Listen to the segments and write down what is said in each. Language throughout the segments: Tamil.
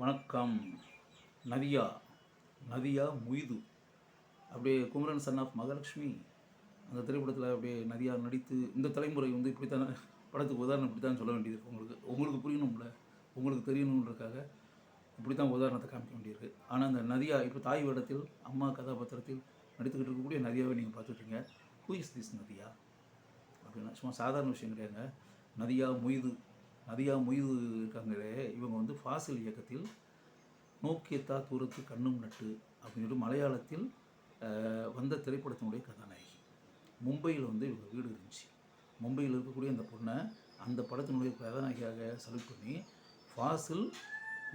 வணக்கம். நதியா நதியா முய்து. அப்படியே குமரன் சன் ஆஃப் மகாலட்சுமி. அந்த திரைப்படத்தில் அப்படியே நதியா நடித்து இந்த தலைமுறை வந்து இப்படித்தான படத்துக்கு உதாரணம் இப்படி தான் சொல்ல வேண்டியது உங்களுக்கு உங்களுக்கு புரியணும்ல? உங்களுக்கு தெரியணுன்றதுக்காக இப்படி தான் உதாரணத்தை காமிக்க வேண்டியிருக்கு. ஆனால் அந்த நதியா இப்போ தாய் வேடத்தில் அம்மா கதாபாத்திரத்தில் நடித்துக்கிட்டு இருக்கக்கூடிய நதியாவை நீங்கள் பார்த்துட்டீங்க ஹூ இஸ் திஸ் நதியா? அப்படின்னா சும்மா சாதாரண விஷயம் கிடையாதுங்க. நதியா முய்து. நதியா மொய்து இருக்காங்களே இவங்க வந்து ஃபாசில் இயக்கத்தில் நோக்கியத்தா தூரத்து கண்ணும் நட்டு அப்படின்னு சொல்லி மலையாளத்தில் வந்த திரைப்படத்தினுடைய கதாநாயகி. மும்பையில் வந்து இவங்க வீடு இருந்துச்சு. மும்பையில் இருக்கக்கூடிய அந்த பொண்ணை அந்த படத்தினுடைய கதாநாயகியாக செலக்ட் பண்ணி ஃபாசில்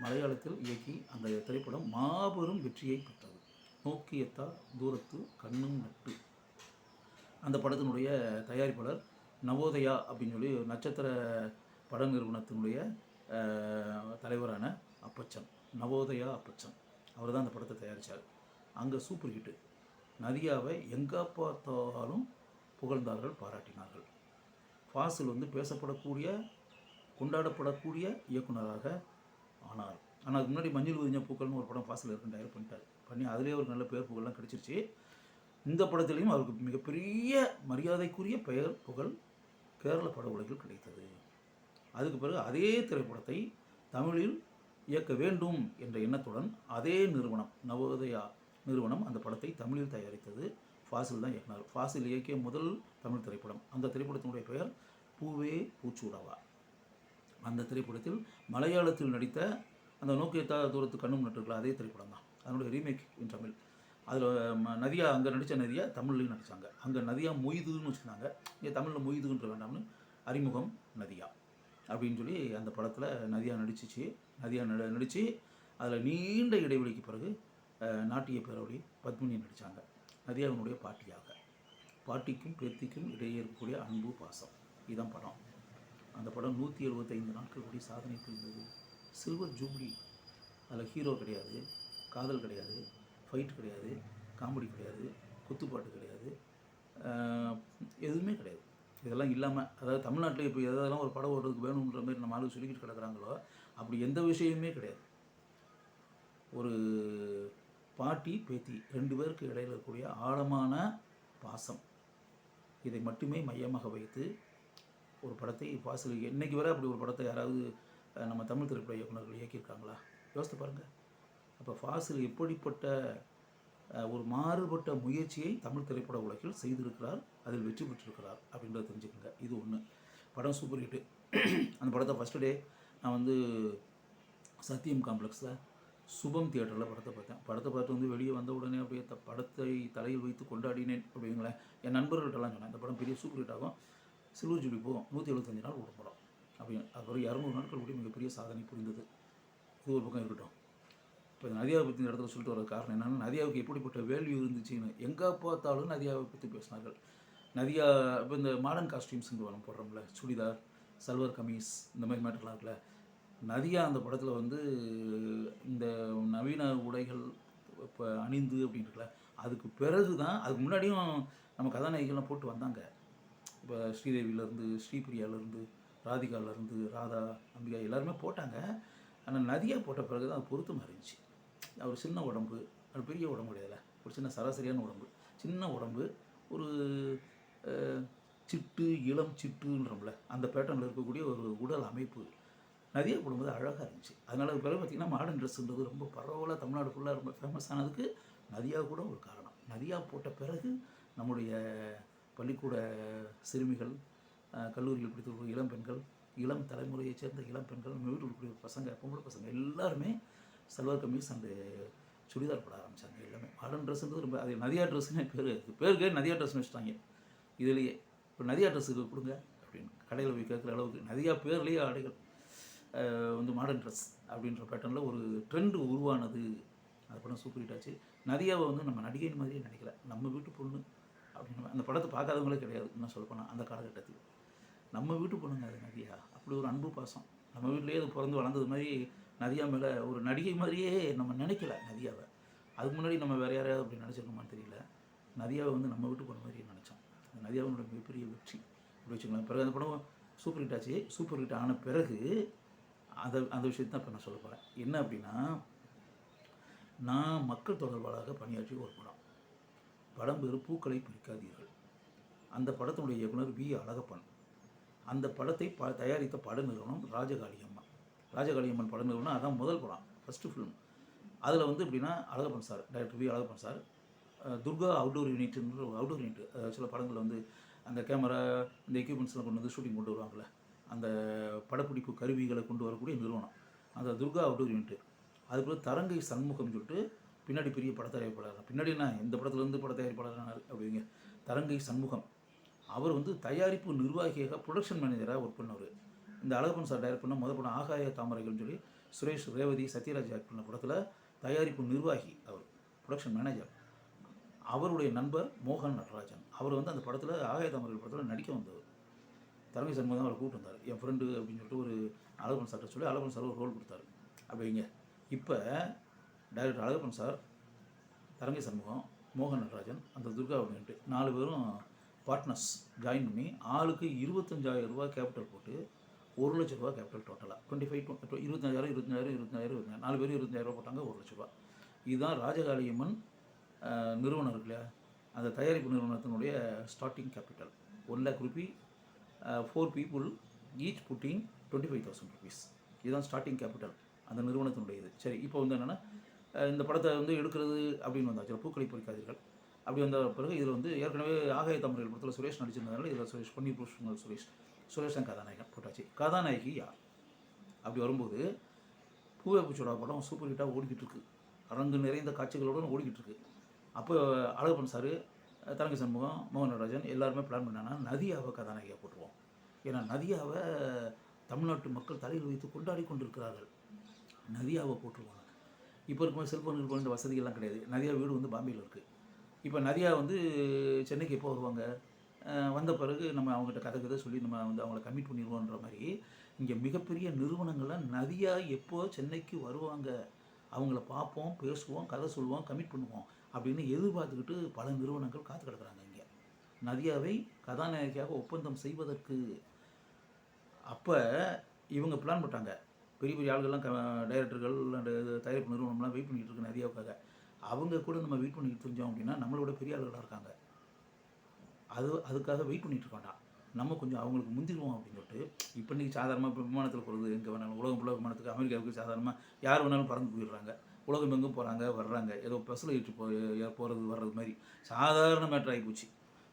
மலையாளத்தில் இயக்கி அந்த திரைப்படம் மாபெரும் வெற்றியை பெற்றது. நோக்கியத்தா தூரத்து கண்ணும் நட்டு அந்த படத்தினுடைய தயாரிப்பாளர் நவோதயா அப்படின்னு சொல்லி ஒரு நட்சத்திர பட நிறுவனத்தினுடைய தலைவரான அப்பச்சன் நவோதயா அப்பச்சன். அவர் தான் அந்த படத்தை தயாரித்தார் அங்கே சூப்பர் ஹிட்டு. நதியாவை எங்கே பார்த்தாலும் புகழ்ந்தார்கள் பாராட்டினார்கள். ஃபாசில் வந்து பேசப்படக்கூடிய கொண்டாடப்படக்கூடிய இயக்குனராக ஆனார். ஆனால் அதுக்கு முன்னாடி மஞ்சள் உதிஞ்ச பூக்கள்னு ஒரு படம் ஃபாசில் இருக்கு டயர் பண்ணிட்டார். பண்ணி அதிலே ஒரு நல்ல பெயர் புகழ்லாம் கிடச்சிருச்சு. இந்த படத்துலேயும் அவருக்கு மிகப்பெரிய மரியாதைக்குரிய பெயர் புகழ் கேரள பட உலகில் கிடைத்தது. அதுக்கு பிறகு அதே திரைப்படத்தை தமிழில் இயக்க வேண்டும் என்ற எண்ணத்துடன் அதே நிறுவனம் நவோதயா நிறுவனம் அந்த படத்தை தமிழில் தயாரித்தது. ஃபாசில் தான் இயக்குனார். ஃபாசில் இயக்கிய முதல் தமிழ் திரைப்படம். அந்த திரைப்படத்தினுடைய பெயர் பூவே பூச்சூடாவா. அந்த திரைப்படத்தில் மலையாளத்தில் நடித்த அந்த நோக்கியத்தா தூரத்து கண்ணும் நட்டுருக்கல அதே திரைப்படம் தான். அதனுடைய ரீமேக் இன் தமிழ். அதில் நதியா அங்கே நடித்த நதியா தமிழ்லையும் நடித்தாங்க அங்கே நதியா மொய்துன்னு வச்சுருந்தாங்க. இங்கே தமிழில் மொய்துன்ற வேண்டாம்னு அறிமுகம் நதியா. அப்படின்னு சொல்லி அந்த படத்தில் நதியா நடிச்சிச்சு. நதியா நட நடித்து அதில் நீண்ட இடைவெளிக்கு பிறகு நாட்டிய பேரவழி பத்மினி நடித்தாங்க நதியாவினுடைய பாட்டியாக. பாட்டிக்கும் பேத்திக்கும் இடையே இருக்கக்கூடிய அன்பு பாசம். இதுதான் படம். அந்த படம் நூற்றி எழுபத்தைந்து நாட்கள் கூடி சாதனை புரிந்தது. Silver jubilee. அதில் ஹீரோ கிடையாது காதல் கிடையாது ஃபைட் கிடையாது காமெடி கிடையாது குத்துப்பாட்டு கிடையாது எதுவுமே கிடையாது. இதெல்லாம் இல்லாமல் அதாவது தமிழ்நாட்டில் இப்போ எதெல்லாம் ஒரு படம் ஓடுறதுக்கு வேணுன்ற மாதிரி நம்ம ஆளு சொல்லிக்கிட்டு கிடக்குறாங்களோ அப்படி எந்த விஷயமே கிடையாது. ஒரு பாட்டி பேத்தி ரெண்டு பேருக்கு இடையில் இருக்கக்கூடிய ஆழமான பாசம். இதை மட்டுமே மையமாக வைத்து ஒரு படத்தை பாசல் இன்னைக்கு வரை அப்படி ஒரு படத்தை யாராவது நம்ம தமிழ் திரைப்பட இயக்குநர்கள் இயக்கியிருக்காங்களா? யோசித்து பாருங்கள் அப்போ ஃபாசில் எப்படிப்பட்ட ஒரு மாறுபட்ட முயற்சியை தமிழ் திரைப்பட உலகில் செய்திருக்கிறார் அதில் வெற்றி பெற்றிருக்கிறார் அப்படின்றத தெரிஞ்சுக்கோங்க. இது ஒன்று படம் சூப்பர் ஹிட்டு அந்த படத்தை ஃபஸ்ட்டு டே நான் வந்து சத்தியம் காம்ப்ளெக்ஸில் சுபம் தியேட்டரில் படத்தை பார்த்தேன். படத்தை பார்த்து வந்து வெளியே வந்த உடனே அப்படியே த படத்தை தலையில் வைத்து கொண்டாடினேன் அப்படிங்களேன். என் நண்பர்கள்ட்டெல்லாம் சொன்னேன் இந்த படம் பெரிய சூப்பர் ஹிட் ஆகும். சில்வர் ஜூலி போகும். நூற்றி எழுபத்தஞ்சு நாள் ஓடும் படம். அப்படின்னு. அப்புறம் இரநூறு நாட்கள் கூடி மிகப்பெரிய சாதனை புரிந்தது. இது ஒரு பக்கம் இருக்கட்டும். இப்போ நதியாவை பற்றி இந்த இடத்துல சொல்லிட்டு வர காரணம் என்னென்னா நதியாவுக்கு எப்படிப்பட்ட வேல்யூ இருந்துச்சுன்னு எங்கே பார்த்தாலும் நதியாவை பற்றி பேசினார்கள். நதியா இப்போ இந்த மாடர்ன் காஸ்டியூம்ஸுங்க வரும் போடுறோம்ல சுடிதார் சல்வர் கமீஸ் இந்த மாதிரி மேட்டர்லாம் இருக்குல்ல நதியா அந்த படத்தில் வந்து இந்த நவீன உடைகள் இப்போ அணிந்து அப்படின்னு இருக்குல்ல அதுக்கு பிறகு தான் அதுக்கு முன்னாடியும் நம்ம கதாநாயகிகள்லாம் போட்டு வந்தாங்க. இப்போ ஸ்ரீதேவியிலேருந்து ஸ்ரீபிரியாவிலேருந்து ராதிகாவிலேருந்து ராதா அம்பிகா எல்லாருமே போட்டாங்க. ஆனால் நதியாக போட்ட பிறகு தான் அது பொருத்தமாக இருந்துச்சு. அவர் சின்ன உடம்பு அது பெரிய உடம்பு கிடையாதுல. ஒரு சின்ன சராசரியான உடம்பு. சின்ன உடம்பு ஒரு சிட்டு இளம் சிட்டுன்றோம்ல அந்த பேட்டர்னில் இருக்கக்கூடிய ஒரு உடல் அமைப்பு. நதியாக போடும்போது அழகாக இருந்துச்சு. அதனால பிறகு பார்த்திங்கன்னா மாடர்ன் ட்ரெஸ்ன்றது ரொம்ப பரவலாக தமிழ்நாடு ஃபுல்லாக ரொம்ப ஃபேமஸ் ஆனதுக்கு நதியா கூட ஒரு காரணம். நதியா போட்ட பிறகு நம்முடைய பள்ளிக்கூட சிறுமிகள் கல்லூரியில் படித்திருக்கிற இளம் பெண்கள் இளம் தலைமுறையைச் சேர்ந்த இளம் பெண்கள் நம்ம வீட்டில் இருக்கக்கூடிய பசங்க பொம்பளை பசங்க எல்லாருமே சல்வார் கமீஸ் அண்டு சுடிதார் போட ஆரம்பித்தாங்க எல்லாமே. மாடர்ன் ட்ரெஸ்ன்றது ரொம்ப அது நதியா ட்ரெஸ்ஸுன்னு பேர் இருக்குது பேருக்கு நதியா ட்ரெஸ்னு வச்சுட்டாங்க. இதுலேயே இப்போ நதியா ட்ரெஸ்ஸுக்கு கொடுங்க அப்படின்னு கடையில் போய் கேட்குற அளவுக்கு நதியா பேர்லேயே ஆடைகள் வந்து மாடர்ன் ட்ரெஸ் அப்படின்ற பேட்டர்னில் ஒரு ட்ரெண்டு உருவானது. அந்த படம் சூப்பர் ஹிட் ஆச்சு. நதியாவை வந்து நம்ம நடிகை மாதிரியே நினைக்கல நம்ம வீட்டு பொண்ணு அப்படின்னு அந்த படத்தை பார்க்காதவங்களே கிடையாது. இன்னும் சொல்லப்போனால் அந்த காலகட்டத்தில். நம்ம வீட்டு பொண்ணுங்க அது நதியா? அப்படி ஒரு அன்பு பாசம். நம்ம வீட்டிலேயே அது பிறந்து வளர்ந்தது மாதிரி நதியா மேலே ஒரு நடிகை மாதிரியே நம்ம நினைக்கல நதியாவை. அதுக்கு முன்னாடி நம்ம வேறு யாரையாவது அப்படி நினச்சிருக்கோமான்னு தெரியல. நதியாவை வந்து நம்ம வீட்டு போன மாதிரியே நினச்சோம். அந்த நதியாவோட மிகப்பெரிய வெற்றி அப்படி வச்சுக்கலாம் பிறகு அந்த படம் சூப்பர் ஹிட் ஆச்சு. சூப்பர் ஹிட் ஆன பிறகு அதை அந்த விஷயத்தை தான் இப்போ நான் சொல்ல போகிறேன் என்ன அப்படின்னா நான் மக்கள் தொடர்பாளராக பணியாற்றிய ஒரு படம். படம் பேர் பூக்களை பிரிக்காதீர்கள் அந்த படத்தினுடைய இயக்குனர் வி அழகப்பன். அந்த படத்தை ப தயாரித்த பட நிறுவனம் ராஜகாளியம். ராஜகாளியம்மன் படங்கள்னா நிறுவனம் அதான் முதல் படம் ஃபஸ்ட்டு ஃபிலிம் அதில் வந்து எப்படின்னா Alagappan sir director V Alagappan sir Durga outdoor யூனிட்ன்ற outdoor unit சில படங்களில் வந்து அந்த கேமரா இந்த எக்யூப்மெண்ட்ஸ்லாம் கொண்டு வந்து ஷூட்டிங் கொண்டு வருவாங்கள்ல அந்த படப்பிடிப்பு கருவிகளை கொண்டு வரக்கூடிய நிறுவனம். அந்த துர்கா அவுட்டோர் யூனிட் அதுக்கப்புறம் தரங்கை சண்முகம் சொல்லிட்டு பின்னாடி பெரிய பட தயாரிப்பாளர். பின்னாடி இந்த படத்துலேருந்து பட தயாரிப்பாளர் அப்படிங்க? தரங்கை சண்முகம். அவர் வந்து தயாரிப்பு நிர்வாகியாக ப்ரொடக்ஷன் மேனேஜராக ஒர்க் பண்ணவர். இந்த அழகப்பன் சார் டைரக்ட் பண்ண முதல் படம் ஆகாய தாமரைகள்னு சொல்லி சுரேஷ் ரேவதி சத்யராஜ் ஆக்ட் பண்ண படத்தில் தயாரிப்பு நிர்வாகி அவர் ப்ரொடக்ஷன் மேனேஜர் அவருடைய நண்பர் மோகன் நடராஜன். அவர் வந்து அந்த படத்தில் ஆகாய தாமரைகள் படத்தில் நடிக்க வந்தவர். தலைமை சண்முகம் அவரை கூப்பிட்டு வந்தார். என் ஃப்ரெண்டு அப்படின்னு சொல்லிட்டு ஒரு அழகப்பன் சார்கிட்ட சொல்லி அழகப்பன் சார் ஒரு ரோல் கொடுத்தாரு. அப்படிங்க இப்போ டைரக்டர் அழகப்பன் சார் தரங்கை சண்முகம் மோகன் நடராஜன் அந்த துர்கா அப்படின்ட்டு நாலு பேரும் பார்ட்னர்ஸ் ஜாயின் பண்ணி ஆளுக்கு இருபத்தஞ்சாயிரம் ரூபாய் கேபிட்டல் போட்டு ஒரு லட்ச ரூபா கேபிட்டல் டோட்டலாக டுவெண்ட்டி ஃபைவ் இருபத்தஞ்சாயிரம் இருபத்தஞ்சாயிரம் இருபத்தஞ்சாயிரம் இருபத்தஞ்சாயிரம். நாலு பேரும் இருபத்தஞ்சாயிரம் ரூபா போட்டாங்க ஒரு லட்ச ரூபா. இதுதான் ராஜகாளியம்மன் நிறுவனம் இருக்கு இல்லையா? அந்த தயாரிப்பு நிறுவனத்தினுடைய starting capital one lakh rupee four people each putting twenty five thousand rupees இதுதான் ஸ்டார்டிங் கேபிட்டல் அந்த நிறுவனத்தினுடைய இது சரி இப்போ வந்து என்னென்னா இந்த படத்தை வந்து எடுக்கிறது அப்படின்னு வந்தாச்சு. பூக்களை பொறிக்காதீர்கள். அப்படி வந்த பிறகு இதில் வந்து ஏற்கனவே ஆகாய தமிழர்கள் படத்தில் சுரேஷ் நடிச்சிருந்ததுனால இதில் சுரேஷ் பொன்னி பூஷன் சுரேஷ். சுரேஷன் கதாநாயகன் போட்டாச்சு. கதாநாயகி யார்? அப்படி வரும்போது பூவே பூச்சோட படம் சூப்பர் ஹிட்டாக ஓடிக்கிட்டு இருக்கு. அரங்கு நிறைந்த காட்சிகளுடன் ஓடிக்கிட்டு இருக்கு. அப்போ அழகப்பன் சார் தரங்க சண்முகம் மோகன் நடராஜன் எல்லாருமே பிளான் பண்ணாங்கன்னா நதியாவை கதாநாயகியாக போட்டுருவோம். ஏன்னா நதியாவை தமிழ்நாட்டு மக்கள் தலையில் வைத்து கொண்டாடி கொண்டிருக்கிறார்கள். நதியாவை போட்டுருவாங்க. இப்போ இருக்கும் செல்ஃபோன் இருக்க இந்த வசதிகள்லாம் கிடையாது. நதியா வீடு வந்து பாம்பேயில் இருக்குது இப்போ நதியா வந்து சென்னைக்கு எப்போ வருவாங்க? வந்த பிறகு நம்ம அவங்ககிட்ட கதை கதை சொல்லி நம்ம வந்து அவங்கள கமிட் பண்ணிடுவோன்ற மாதிரி இங்கே மிகப்பெரிய நிறுவனங்கள்லாம் நதியாக எப்போ சென்னைக்கு வருவாங்க அவங்கள பார்ப்போம் பேசுவோம் கதை சொல்லுவோம் கமிட் பண்ணுவோம் அப்படின்னு எதிர்பார்த்துக்கிட்டு பல நிறுவனங்கள் காத்து கிடக்குறாங்க இங்கே. நதியாவை கதாநாயகியாக ஒப்பந்தம் செய்வதற்கு அப்போ இவங்க பிளான் போட்டாங்க பெரிய பெரிய ஆளுகள்லாம் க டைரக்டர்கள் அந்த தயாரிப்பு நிறுவனம்லாம் வெயிட் பண்ணிகிட்டு இருக்கு நதியாவுக்காக. அவங்க கூட நம்ம வெயிட் பண்ணிக்கிட்டு தெரிஞ்சோம் அப்படின்னா நம்மளோட பெரிய ஆளுகளாக இருக்காங்க. அது அதுக்காக வெயிட் பண்ணிகிட்டு இருக்கோம்டா நம்ம கொஞ்சம் அவங்களுக்கு முந்திடுவோம் அப்படின்னு சொல்லிட்டு இப்போ இன்றைக்கி சாதாரணமாக இப்போ விமானத்தில் போகிறது எங்கே வேணாலும் உலகம் உலக விமானத்துக்கு அமெரிக்காவுக்கு சாதாரணமாக யார் வேணாலும் பறந்து போயிடுறாங்க. உலகம் எங்கும் போகிறாங்க வர்றாங்க. ஏதோ பஸ்ஸில் ஏற்று போ போகிறது வர்றது மாதிரி. சாதாரண மேட்ரு ஆகி போச்சு.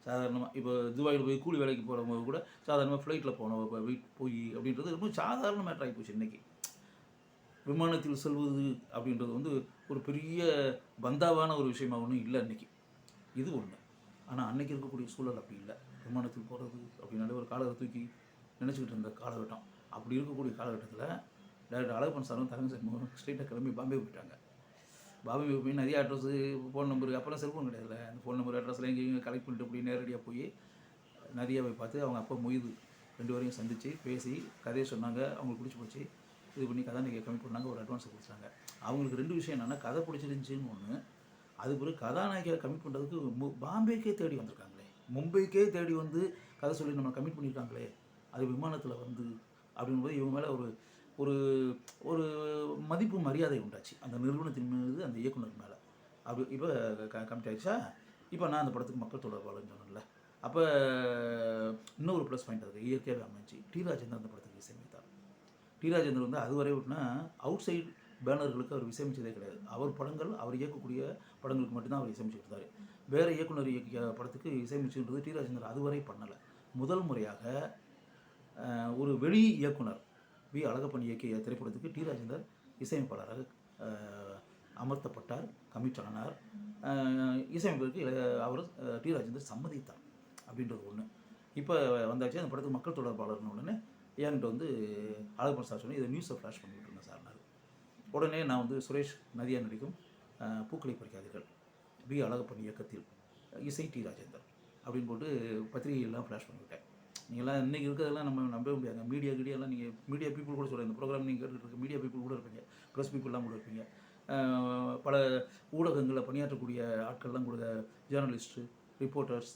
சாதாரணமாக இப்போ துபாயில் போய் கூலி வேலைக்கு போகிறவங்க கூட சாதாரணமாக ஃப்ளைட்டில் போனோம் இப்போ வெயிட் போய் அப்படின்றது ரொம்ப சாதாரண மேட்ரு ஆகி போச்சு இன்றைக்கி விமானத்தில் செல்வது அப்படின்றது வந்து ஒரு பெரிய பந்தாவான ஒரு விஷயமாக ஒன்றும் இல்லை அன்னைக்கு இது ஒன்று ஆனால் அன்னைக்கு இருக்கக்கூடிய சூழல் அப்படி இல்லை. விமானத்தில் போகிறது அப்படின்னாலே ஒரு காலகட்டம் தூக்கி நினச்சிக்கிட்டு இருந்த காலகட்டம். அப்படி இருக்கக்கூடிய காலகட்டத்தில் டைரக்டர் அழகப்பன் சாரும் தலைமை சார் ஸ்ட்ரெயிட்டாக கிளம்பி பாம்பே போயிட்டாங்க. பாம்பே போய் நிறைய அட்ரஸு ஃபோன் நம்பரு அப்போல்லாம் செல்ஃபோன் கிடையாதுல அந்த ஃபோன் நம்பர் அட்ரஸ்லாம் எங்கேயும் கலெக்ட் பண்ணிட்டு அப்படி நேரடியாக போய் நதியாவை பார்த்து அவங்க அப்பா மொய்து ரெண்டு பேரையும் சந்தித்து பேசி கதையை சொன்னாங்க. அவங்களுக்கு பிடிச்சி போச்சு. இது பண்ணி கதை நீங்கள் கம்மி பண்ணாங்க. ஒரு அட்வான்ஸை கொடுத்தாங்க. அவங்களுக்கு ரெண்டு விஷயம் என்னென்னா கதை பிடிச்சிருந்துச்சின்னு ஒன்று அது பிறகு கதாநாயகியை கமிட் பண்ணுறதுக்கு மு- பாம்பேக்கே தேடி வந்திருக்காங்களே. மும்பைக்கே தேடி வந்து கதை சொல்லி நம்ம கமிட் பண்ணியிருக்காங்களே. அது விமானத்தில் வந்து அப்படிங்கும்போது இவங்க மேலே ஒரு ஒரு ஒரு மதிப்பு மரியாதை உண்டாச்சு. அந்த நிறுவனத்தின் மீது அந்த இயக்குனர் மேலே. அப்படி இப்போ க கமிட் ஆயிடுச்சா? இப்போ நான் அந்த படத்துக்கு மக்கள் தொடர்பாளர்னு சொன்னேன்ல. அப்போ இன்னொரு ப்ளஸ் பாயிண்ட் இருக்குது இயற்கையாகவே அமைஞ்சு டி ராஜேந்தர் அந்த படத்துக்கு இசையமைத்தார். டி ராஜேந்தர் வந்து அதுவரை விட்டுனா அவுட் சைடு பேனர்களுக்கு அவர் இசையமைச்சதே கிடையாது. அவர் படங்கள் அவர் இயக்கக்கூடிய படங்களுக்கு மட்டும்தான் அவர் இசையமைச்சு வேறு இயக்குனர் இயக்கிய படத்துக்கு இசையமைச்சுன்றது டி ராஜேந்தர் அதுவரை பண்ணலை. முதல் முறையாக ஒரு வெளி இயக்குனர் வி. அழகப்பன் இயக்கிய திரைப்படத்துக்கு டி ராஜேந்தர் இசையமைப்பாளராக அமர்த்தப்பட்டார் கமிட் ஆனார். இசையமைப்பிற்கு அவர் டி ராஜேந்தர் சம்மதித்தார் அப்படின்றது ஒன்று இப்போ வந்தாச்சு. அந்த படத்துக்கு மக்கள் தொடர்பாளர்னு உடனே என்கிட்ட வந்து அழகப்பன் சார் சொன்னேன் இதை நியூஸை ஃப்ளாஷ் பண்ணிவிட்டுருந்தேன் சார் உடனே நான் வந்து சுரேஷ் நதியா நடிக்கும் பூக்களை பறிக்காதீர்கள். பி அழகப்பன் இயக்கத்தில் இசை டி ராஜேந்தர் அப்படின்னு போட்டு பத்திரிகையெல்லாம் ஃப்ளாஷ் பண்ணிவிட்டேன். நீங்கள்லாம் இன்றைக்கி இருக்கிறதெல்லாம் நம்ம நம்பவே முடியாது. மீடியா கீடியெல்லாம் நீங்கள் மீடியா பீப்புள் கூட சொல்கிறேன் இந்த ப்ரோக்ராம் நீங்கள் கேட்டுட்டு இருக்க மீடியா பீப்புள் கூட இருப்பீங்க. ப்ரெஸ் பீப்புளெலாம் கூட இருப்பீங்க. பல ஊடகங்களில் பணியாற்றக்கூடிய ஆட்கள்லாம் கூட ஜேர்னலிஸ்ட்டு ரிப்போர்ட்டர்ஸ்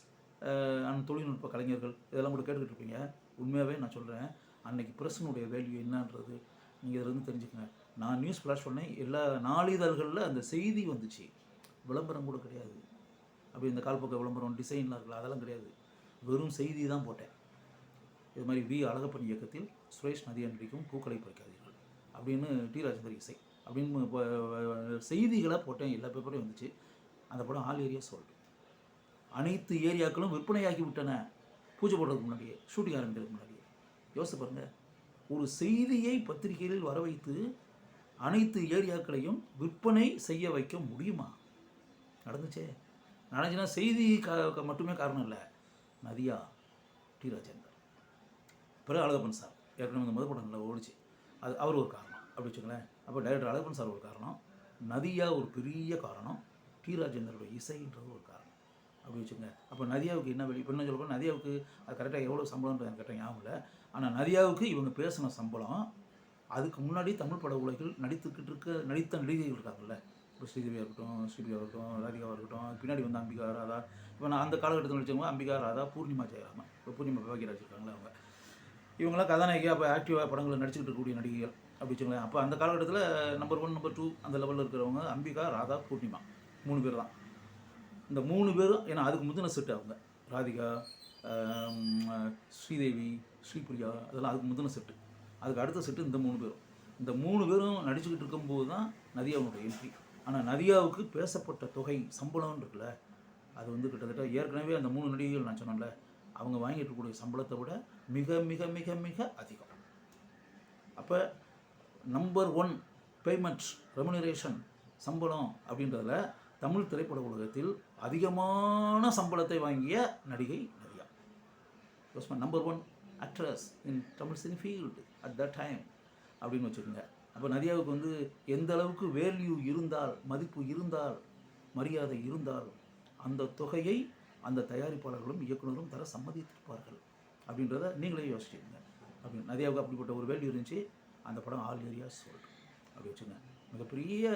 அண்ட் தொழில்நுட்ப கலைஞர்கள் இதெல்லாம் கூட கேட்டுக்கிட்டு இருப்பீங்க. உண்மையாகவே நான் சொல்கிறேன் அன்றைக்கி ப்ரெஸ்ஸினுடைய வேல்யூ என்னன்றது நீங்கள் இதில் இருந்து தெரிஞ்சுக்கங்க. நான் நியூஸ் ஃப்ளாஷ் பண்ணேன். எல்லா நாளிதழ்களில் அந்த செய்தி வந்துச்சு. விளம்பரம் கூட கிடையாது. அப்படி இந்த கால்பக்க விளம்பரம் டிசைன்லாம் இருக்குல்ல அதெல்லாம் கிடையாது. வெறும் செய்தி தான் போட்டேன். இது மாதிரி வி அழகப்பன் இயக்கத்தில் சுரேஷ் நதி அன்றைக்கும் பூக்களை பறிக்காதீர்கள். அப்படின்னு டி ராஜேந்தர் இசை அப்படின்னு செய்திகளாக செய்திகளை போட்டேன். எல்லா பேப்பரையும் வந்துச்சு. அந்த படம் ஆல் ஏரியா சோல்டு அனைத்து ஏரியாக்களும் விற்பனையாகி விட்டன. பூஜை போடுறதுக்கு முன்னாடியே ஷூட்டிங் ஆரம்பிக்கிறதுக்கு முன்னாடியே. யோசிச்சு பாருங்கள் ஒரு செய்தியை பத்திரிகைகளில் வர வைத்து அனைத்து ஏரியாக்களையும் விற்பனை செய்ய வைக்க முடியுமா? நடந்துச்சே. நடந்துச்சுன்னா செய்தி க- மட்டுமே காரணம் இல்லை. நதியா? டி. ராஜேந்தர் பிறகு அழகப்பன் சார். ஏற்கனவே இந்த முதல் படங்களில் ஓடிச்சு. அது அவர் ஒரு காரணம். அப்படி வச்சுங்களேன் அப்போ டைரக்டர் அழகப்பன் சார் ஒரு காரணம். நதியா ஒரு பெரிய காரணம். டி. ராஜேந்தரோட இசைன்றது ஒரு காரணம். அப்படி வச்சுங்க அப்போ நதியாவுக்கு என்ன வெளி இப்போ என்ன நதியாவுக்கு அது கரெக்டாக எவ்வளோ சம்பளம்ன்றது எனக்கு கரெக்டாக ஞாபகம் இல்லை. ஆனால் நதியாவுக்கு இவங்க பேசின சம்பளம் அதுக்கு முன்னாடி தமிழ் பட உலகில் நடித்துக்கிட்டு இருக்க நடித்த நடிகைகள் இருக்காங்கல்ல. இப்போ ஸ்ரீதேவியாக இருக்கட்டும் ஸ்ரீபியா இருக்கட்டும் ராதிகாவாக இருக்கட்டும் பின்னாடி வந்து அம்பிகா ராதா. இப்போ நான் அந்த காலகட்டத்தில் நடிச்சவங்க அம்பிகா ராதா பூர்ணிமா ஜெயராமன் இப்போ பூர்ணிமா பாக்கியராஜ் இருக்காங்களே அவங்க. இவங்களாம் கதாநாயகியாக அப்போ ஆக்டிவாக படங்களில் நடிச்சுக்கிட்டு இருக்கக்கூடிய நடிகைகள் அப்படி வச்சுங்களேன் அப்போ அந்த காலகட்டத்தில் நம்பர் ஒன் நம்பர் டூ அந்த லெவலில் இருக்கிறவங்க அம்பிகா ராதா பூர்ணிமா. மூணு பேர் தான். இந்த மூணு பேரும் ஏன்னா அதுக்கு முந்தின செட்டு அவங்க. ராதிகா ஸ்ரீதேவி ஸ்ரீபிரியா அதெல்லாம் அதுக்கு முந்தின செட்டு அதுக்கு அடுத்த செட்டு இந்த மூணு பேரும். இந்த மூணு பேரும் நடிச்சுக்கிட்டு இருக்கும்போது தான் நதியாவுடைய என்ட்ரி ஆனால் நதியாவுக்கு பேசப்பட்ட தொகை சம்பளம்னு இருக்குல்ல அது வந்து கிட்டத்தட்ட ஏற்கனவே அந்த மூணு நடிகைகள் நான் சொன்னேன்ல அவங்க வாங்கிட்டு இருக்கக்கூடிய சம்பளத்தை விட மிக மிக மிக மிக அதிகம். அப்போ நம்பர் ஒன் பேமெண்ட் ரெமுனரேஷன் சம்பளம் அப்படின்றதில் தமிழ் திரைப்பட உலகத்தில் அதிகமான சம்பளத்தை வாங்கிய நடிகை Nadiya. Number one actress in Tamil cine field at the time அப்படின்னு வச்சுக்கோங்க. அப்போ நதியாவுக்கு வந்து எந்த அளவுக்கு வேல்யூ இருந்தால் மதிப்பு இருந்தால் மரியாதை இருந்தால் அந்த தொகையை அந்த தயாரிப்பாளர்களும் இயக்குனரும் தர சம்மதித்திருப்பார்கள் அப்படின்றத நீங்களே யோசிச்சுக்கோங்க அப்படின்னு நதியாவுக்கு அப்படிப்பட்ட ஒரு வேல்யூ இருந்துச்சு அந்த படம் ஆல் ஏரியா சோல்டு அப்படி வச்சுங்க மிகப்பெரிய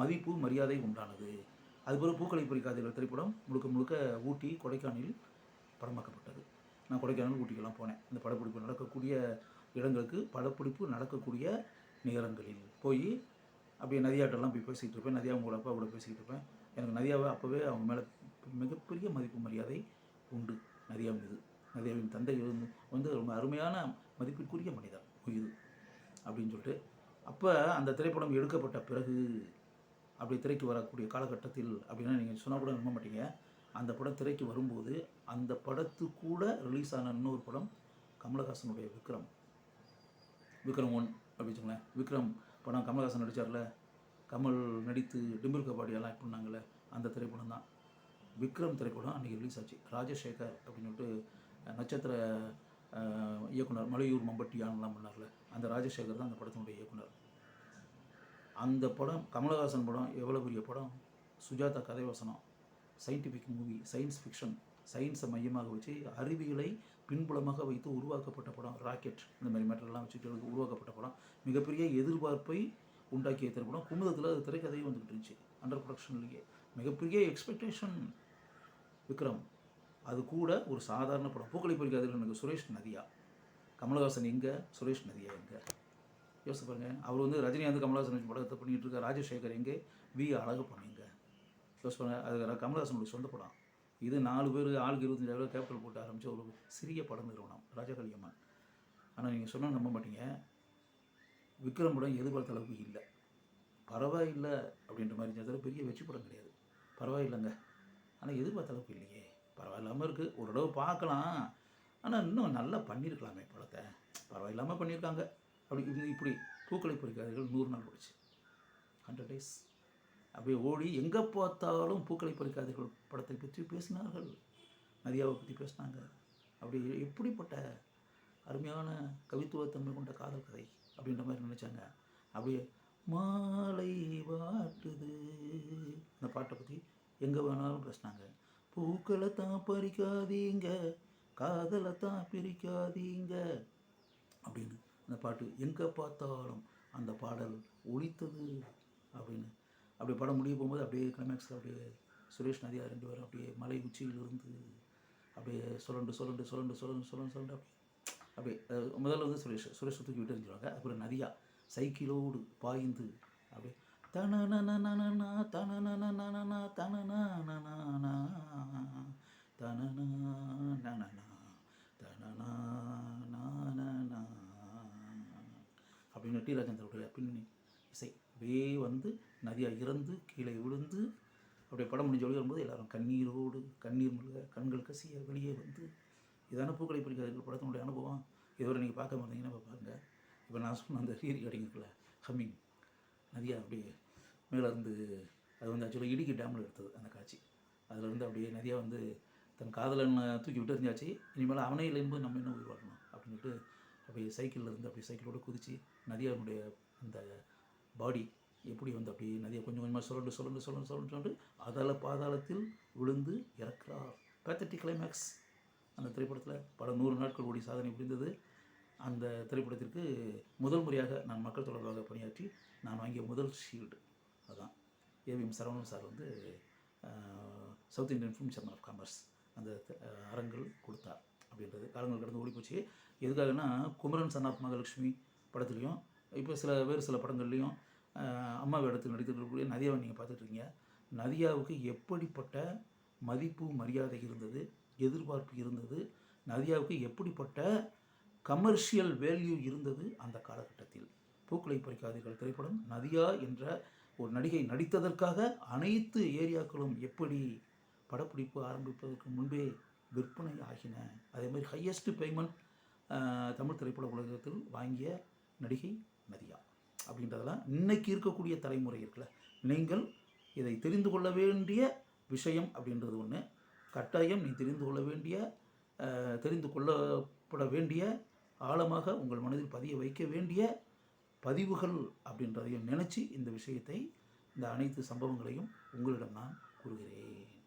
மதிப்பு மரியாதை உண்டானது. அதுபோல் பூக்களை பறிக்காதீர்கள். திரைப்படம் முழுக்க முழுக்க ஊட்டி கொடைக்கானலில் படமாக்கப்பட்டது. நான் கொடைக்கானல் ஊட்டிக்கெல்லாம் போனேன். அந்த படப்பிடிப்பு நடக்கக்கூடிய இடங்களுக்கு படப்பிடிப்பு நடக்கக்கூடிய நேரங்களில். போய் அப்படியே நதியாட்டெல்லாம் போய் பேசிகிட்டு இருப்பேன். நதியா உங்களோட அப்பா கூட பேசிக்கிட்டு இருப்பேன். எனக்கு நதியாவை அப்போவே அவங்க மேலே மிகப்பெரிய மதிப்பு மரியாதை உண்டு. நதியா மீது. நதியாவின் தந்தை வந்து வந்து ரொம்ப அருமையான மதிப்பிற்குரிய மனிதர். உயிர். அப்படின்னு சொல்லிட்டு அப்போ அந்த திரைப்படம் எடுக்கப்பட்ட பிறகு அப்படி திரைக்கு வரக்கூடிய காலகட்டத்தில் அப்படின்னா நீங்கள் சொன்னால் கூட நம்ப மாட்டீங்க. அந்த படம் திரைக்கு வரும்போது அந்த படத்து கூட ரிலீஸ் ஆன இன்னொரு படம் கமலஹாசனுடைய விக்ரம். விக்ரம் ஒன் அப்படின்னு வச்சுக்கோங்களேன் விக்ரம் படம் கமலஹாசன் நடித்தார்ல கமல் நடித்து டிம்பிள் கபாடி எல்லாம் ஆக்ட் பண்ணாங்கல்ல அந்த திரைப்படம் தான். விக்ரம் திரைப்படம் அன்றைக்கி ரிலீஸ் ஆச்சு. ராஜசேகர் அப்படின்னு சொல்லிட்டு நட்சத்திர இயக்குனர் மலையூர் மம்பட்டி மம்பட்டியான்லாம் பண்ணார்ல. அந்த ராஜசேகர் தான் அந்த படத்தினுடைய இயக்குனர். அந்த படம் கமலஹாசன் படம் எவ்வளோ பெரிய படம்? சுஜாதா கதை வசனம் சயின்டிஃபிக் மூவி சயின்ஸ் ஃபிக்ஷன் சயின்ஸை மையமாக வச்சு அறிவியலை பின்புலமாக வைத்து உருவாக்கப்பட்ட படம் ராக்கெட் இந்த மாதிரி மெட்டரெல்லாம் வச்சுட்டு உருவாக்கப்பட்ட படம். மிகப்பெரிய எதிர்பார்ப்பை உண்டாக்கிய திரைப்படம் குமுதத்தில் அது திரைக்கதையும் வந்துக்கிட்டு இருந்துச்சு. அண்டர் ப்ரொடக்ஷன்லேயே மிகப்பெரிய எக்ஸ்பெக்டேஷன் விக்ரம். அது கூட ஒரு சாதாரண படம். பூக்களை பொறிக்காதில் எனக்கு சுரேஷ் நதியா. கமலஹாசன் எங்கே? சுரேஷ் நதியா எங்கே? யோசிச்சு பாருங்கள் அவர் வந்து ரஜினிகாந்த் கமலஹாசன் வச்சு படத்தை பண்ணிட்டு இருக்கார். ராஜசேகர் எங்கே? வி அழகப்பன் எங்கே? யோசிச்சு பாருங்கள் அது கமலஹாசனுடைய சொந்த படம். இது நாலு பேர் ஆளுக்கு இருபத்தஞ்சாயிரம் கேபிட்டல் போட்டு ஆரம்பித்த ஒரு சிறிய படம் நிறுவனம் ராஜகலியம்மன் ஆனால் நீங்கள் சொன்னால் நம்ப மாட்டீங்க. விக்ரம் படம் எதிர்பார்த்த அளவுக்கு இல்லை. பரவாயில்லை அப்படின்ற மாதிரி இருந்தால் பெரிய வெற்றி படம் கிடையாது. பரவாயில்லைங்க. ஆனால் எதிர்பார்த்த அளவுக்கு இல்லையே. பரவாயில்லாமல் இருக்குது ஒரு தடவை பார்க்கலாம். ஆனால் இன்னும் நல்லா பண்ணியிருக்கலாமே படத்தை. பரவாயில்லாமல் பண்ணியிருக்காங்க அப்படி இது இப்படி பூக்களை பொறிக்காதீர்கள். நூறு நாள் போச்சு ஹண்ட்ரட் டேஸ் அப்படியே ஓடி எங்கே பார்த்தாலும் பூக்களை பறிக்காதீர்கள். படத்தை பற்றி பேசினார்கள். நதியாவை பற்றி பேசினாங்க. அப்படி எப்படிப்பட்ட அருமையான கவித்துவத்தன்மை கொண்ட காதல் கதை அப்படின்ற மாதிரி நினச்சாங்க. அப்படியே மாலை வாட்டுது. இந்த பாட்டை பற்றி எங்கே வேணாலும் பேசினாங்க. பூக்களை தான் பறிக்காதீங்க. காதலை தான் பிரிக்காதீங்க. அப்படின்னு அந்த பாட்டு எங்கே பார்த்தாலும் அந்த பாடல் ஒழித்தது அப்படின்னு அப்படி படம் முடிய போகும்போது அப்படியே கிளைமேக்ஸில் அப்படியே சுரேஷ் நதியா ரெண்டு பேரும் அப்படியே மலை உச்சியிலிருந்து அப்படியே சுரண்டு சுரண்டு சுரண்டு சுரண்டு சுரண்டு சுரண்டு அப்படியே அப்படியே முதல்ல வந்து சுரேஷ் சுரேஷ் தூக்கி விட்டு இருந்துருவாங்க. அப்புறம் நதியா சைக்கிளோடு பாய்ந்து அப்படியே தனனனனனனா, தனனனனனனா, தனனனனனா, தனனனனனா, அப்படின்னு டி. ராஜேந்தருடைய பின்னணி. அப்படியே வந்து நதியாக இறந்து கீழே விழுந்து அப்படியே படம் முடிஞ்ச ஒளி வரும்போது எல்லாரும் கண்ணீரோடு கண்ணீர் மல்க கண்கள் கசிய வெளியே வந்து இதான பூக்களை பிடிக்காதீர்கள் படத்தினுடைய அனுபவம்? இதுவரை நீங்கள் பார்க்க மாட்டீங்கன்னா இப்போ பாருங்கள் இப்போ நான் சொன்ன அந்த ஹீரி ரெக்கார்டிங் ஹம்மிங் நதியாக அப்படியே மேலே இருந்து அது வந்து ஆக்சுவலாக இடுக்கி டேமில் எடுத்தது அந்த காட்சி. அதில் இருந்து அப்படியே நதியாக வந்து தன் காதலனை தூக்கி விட்டு எறிஞ்சாச்சு இனிமேல் அவனே இல்லைன்னு நம்ம என்ன உயிர் வாழணும்? அப்படின்ட்டு அப்படியே சைக்கிளில் இருந்து அப்படியே சைக்கிளோடு குதித்து நதியாவுடைய அந்த பாடி எப்படி வந்து அப்படியே நதியை கொஞ்சம் கொஞ்சமாக சொல்லண்டு சொல்லுண்டு சுரண்டு சுரண்டு சொல்லண்டு அதல பாதாளத்தில் விழுந்து இறக்கிறார். பேத்தட்டி கிளைமேக்ஸ் அந்த திரைப்படத்தில் பல நூறு நாட்கள் ஓடி சாதனை புரிந்தது அந்த திரைப்படத்திற்கு முதல் முறையாக நான் மக்கள் தொடர்பாக பணியாற்றி நான் வாங்கிய முதல் ஷீல்டு அதுதான் ஏவிஎம் சரவணன் சார் வந்து South Indian film chamber of commerce அந்த ஆஹ், கொடுத்தார் அப்படின்றது. காலங்கள் கடந்து ஓடி போச்சு எதுக்காகனா குமரன் சன் ஆஃப் மகாலட்சுமி படத்துலையும் இப்போ சில வேறு சில படங்கள்லையும் அம்மாவை அம்மா வேடத்தில் நடித்திருக்கக்கூடிய நதியாவை நீங்கள் பார்த்துட்ருக்கீங்க. நதியாவுக்கு எப்படிப்பட்ட மதிப்பு மரியாதை இருந்தது எதிர்பார்ப்பு இருந்தது நதியாவுக்கு எப்படிப்பட்ட கமர்ஷியல் வேல்யூ இருந்தது அந்த காலகட்டத்தில்? பூக்களை பறிக்காதீர்கள். திரைப்படம் நதியா என்ற ஒரு நடிகை நடித்ததற்காக அனைத்து ஏரியாக்களும் எப்படி படப்பிடிப்பு ஆரம்பிப்பதற்கு முன்பே விற்பனை ஆகின? அதே மாதிரி ஹையஸ்ட் பேமெண்ட் தமிழ் திரைப்பட உலகத்தில் வாங்கிய நடிகை நதியா அப்படின்றதெல்லாம் இன்னைக்கு இருக்கக்கூடிய தலைமுறை இருக்குல்ல நீங்கள் இதை தெரிந்து கொள்ள வேண்டிய விஷயம் அப்படின்றது ஒன்று கட்டாயம் நீ தெரிந்து கொள்ள வேண்டிய தெரிந்து கொள்ளப்பட வேண்டிய ஆழமாக உங்கள் மனதில் பதிய வைக்க வேண்டிய பதிவுகள் அப்படின்றதையும் நினச்சி இந்த விஷயத்தை இந்த அனைத்து சம்பவங்களையும் உங்களிடம் நான் கூறுகிறேன்.